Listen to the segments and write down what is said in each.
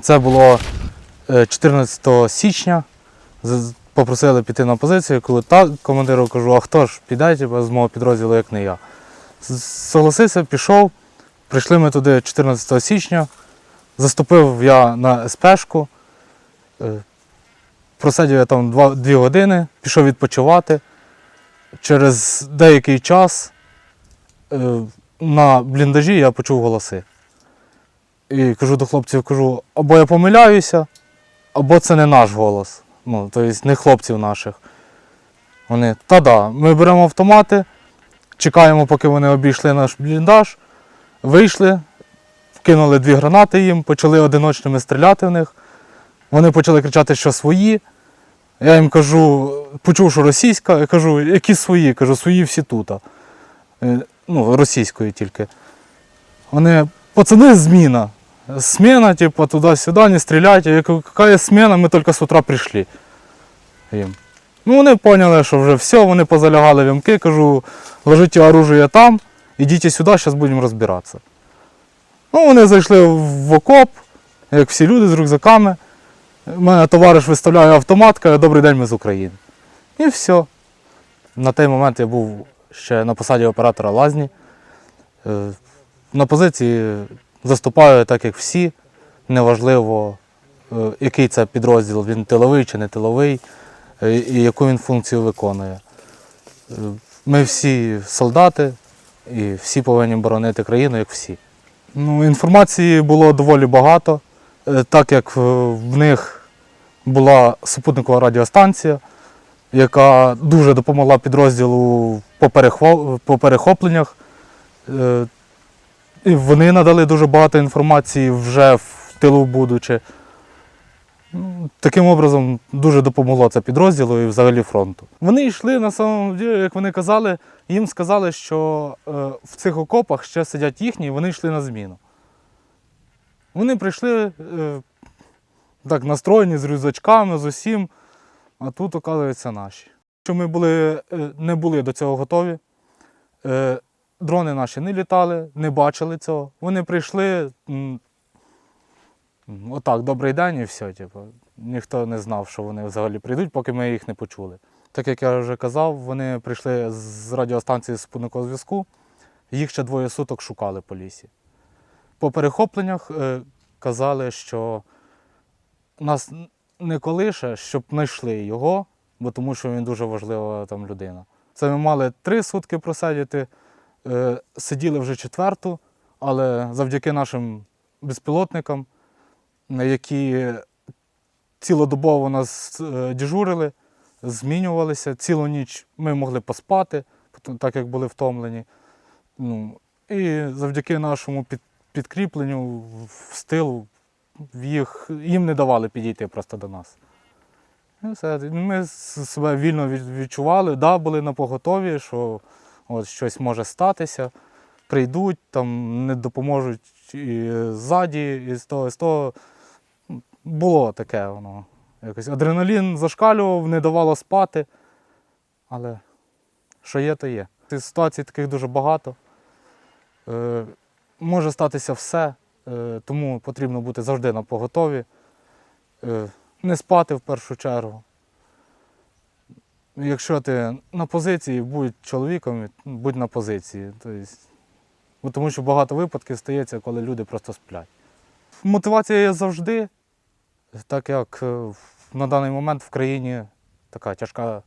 Це було е, 14 січня. Попросили піти на позицію, коли так, командиру кажу, а хто ж піде типу, з мого підрозділу, як не я. Согласився, пішов. Прийшли ми туди 14 січня. Заступив я на СПшку. Е, Просидів я там 2, 2 години, пішов відпочивати. Через деякий час е, на бліндажі я почув голоси. І кажу до хлопців, кажу, або я помиляюся, або це не наш голос. Ну, тобто не хлопців наших. Вони, та да, ми беремо автомати, чекаємо, поки вони обійшли наш бліндаж, вийшли, вкинули дві гранати їм, почали одиночними стріляти в них. Вони почали кричати, що свої. Я їм кажу, почув, що російська, я кажу, які свої? Кажу, свої всі тут. Е, Ну, російською тільки. Вони, пацани, зміна. Смена, типа, туди-сюди, не стріляйте. Я кажу, яка смена, ми тільки з утра прийшли. Їм. Ну, вони поняли, що вже все, вони позалягали вімки, кажу, ложите оружие там, ідіть сюди, зараз будемо розбиратися. Ну, вони зайшли в окоп, як всі люди з рюкзаками. У мене товариш виставляє автомат, каже, добрий день, ми з України. І все. На той момент я був ще на посаді оператора лазні. На позиції заступаю так, як всі. Неважливо, е, який це підрозділ, він тиловий чи не тиловий, е, і яку він функцію виконує. Е, Ми всі солдати і всі повинні боронити країну, як всі. Ну, інформації було доволі багато, так як в них була супутникова радіостанція, яка дуже допомогла підрозділу по перехопленнях. Вони надали дуже багато інформації вже в тилу будучи. Ну, Таким образом дуже допомогло це підрозділу і взагалі фронту. Вони йшли на самому ділі, як вони казали, їм сказали, що е, в цих окопах ще сидять їхні, і вони йшли на зміну. Вони прийшли е, так настроєні з рюкзачками, з усім, а тут, оказується, наші. Що ми були, е, не були до цього готові. Дрони наші не літали, не бачили цього. Вони прийшли. Отак, добрий день і все. Типу. Ніхто не знав, що вони взагалі прийдуть, поки ми їх не почули. Так як я вже казав, вони прийшли з радіостанції спутникового зв'язку, їх ще двоє суток шукали по лісі. По перехопленнях е, казали, що нас не колише, щоб знайшли його, бо тому що він дуже важлива там людина. Це ми мали три сутки просидіти, сиділи вже четверту, але завдяки нашим безпілотникам, які цілодобово нас е, дежурили, змінювалися. Цілу ніч ми могли поспати, так як були втомлені. Ну, і завдяки нашому підкріпленню в стилу їх, їм не давали підійти просто до нас. Ми себе вільно відчували, да, були на поготові, що от щось може статися, прийдуть, там не допоможуть і ззаді, і з того, і з того. Було таке воно. Якось адреналін зашкалював, не давало спати. Але що є, то є. Ситуацій таких дуже багато. Е, може статися все, е, тому потрібно бути завжди на поготові. Е, не спати в першу чергу. Якщо ти на позиції, будь чоловіком, будь на позиції. Тобто, тому що багато випадків стається, коли люди просто сплять. Мотивація є завжди, так як е, на даний момент в країні така тяжка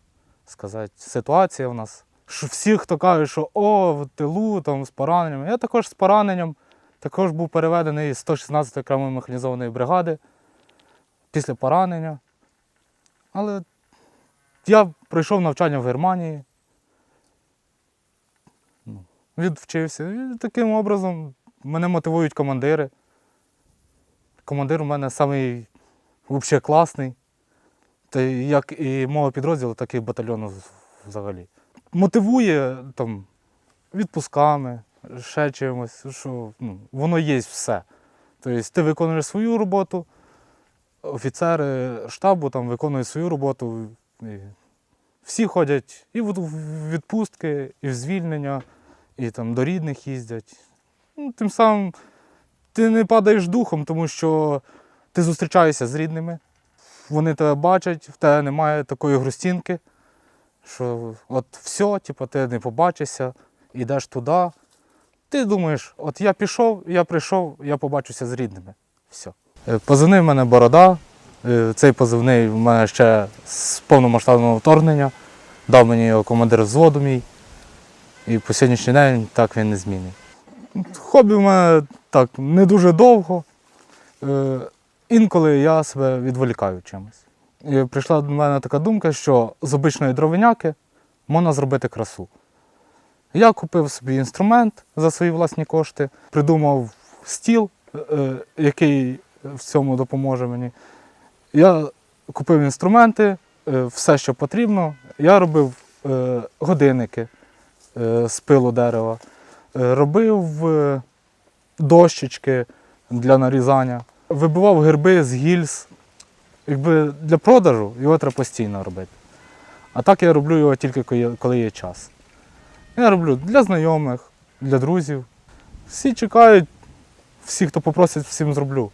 сказати, ситуація в нас. Що всі, хто каже, що о, в тилу там, з пораненням. Я також з пораненням, також був переведений з 116-ї окремої механізованої бригади після поранення. Але я пройшов навчання в Германії. Ну, Відвчився. І таким образом мене мотивують командири. Командир у мене самий класний. Та як і мого підрозділу, так і батальйону взагалі. Мотивує там відпусками, ще чимось, що ну, воно є все. Тобто ти виконуєш свою роботу, офіцери штабу там виконують свою роботу. Всі ходять і в відпустки, і в звільнення, і там до рідних їздять. Ну, тим самим ти не падаєш духом, тому що ти зустрічаєшся з рідними, вони тебе бачать, в тебе немає такої грустинки, що от все, типу, ти не побачишся, йдеш туди. Ти думаєш, от я пішов, я прийшов, я побачуся з рідними. Все. Е, в мене борода. Е, Цей позивний в мене ще з повномасштабного вторгнення. Дав мені його командир взводу мій. І по сьогоднішній день так він не змінив. Хобі в мене так не дуже довго. Е, Інколи я себе відволікаю чимось. І прийшла до мене така думка, що з обичної дровиняки можна зробити красу. Я купив собі інструмент за свої власні кошти, придумав стіл, е, який в цьому допоможе мені. Я купив інструменти, е, все, що потрібно. Я робив е, годинники е, з пилу дерева, робив дощечки для нарізання, вибивав герби з гільз. Якби для продажу його треба постійно робити. А так я роблю його тільки коли є час. Я роблю для знайомих, для друзів. Всі чекають, всі, хто попросить, всім зроблю.